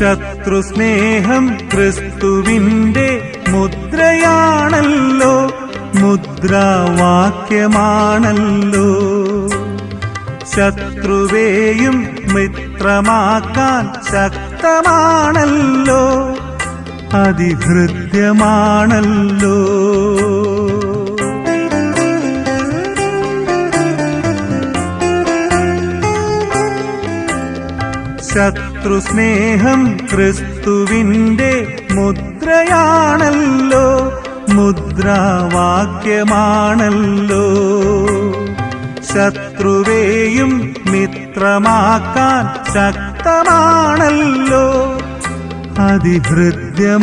ശത്രുസ്നേഹം ക്രിസ്തുവിന്റെ മുദ്രയാണല്ലോ. മുദ്രാവാക്യമാണല്ലോ. ശത്രുവേയും മിത്രമാക്കാൻ ശക്തമാണല്ലോ. അതിഹൃദ്യമാണല്ലോ. ശത്രുസ്നേഹം ക്രിസ്തുവിന്റെ മുദ്രയാണല്ലോ. മുദ്രാവാക്യമാണല്ലോ. ശത്രുവേയും മിത്രമാക്കാൻ ശക്തമാണല്ലോ. അതിഹൃദ്യമാണല്ലോ.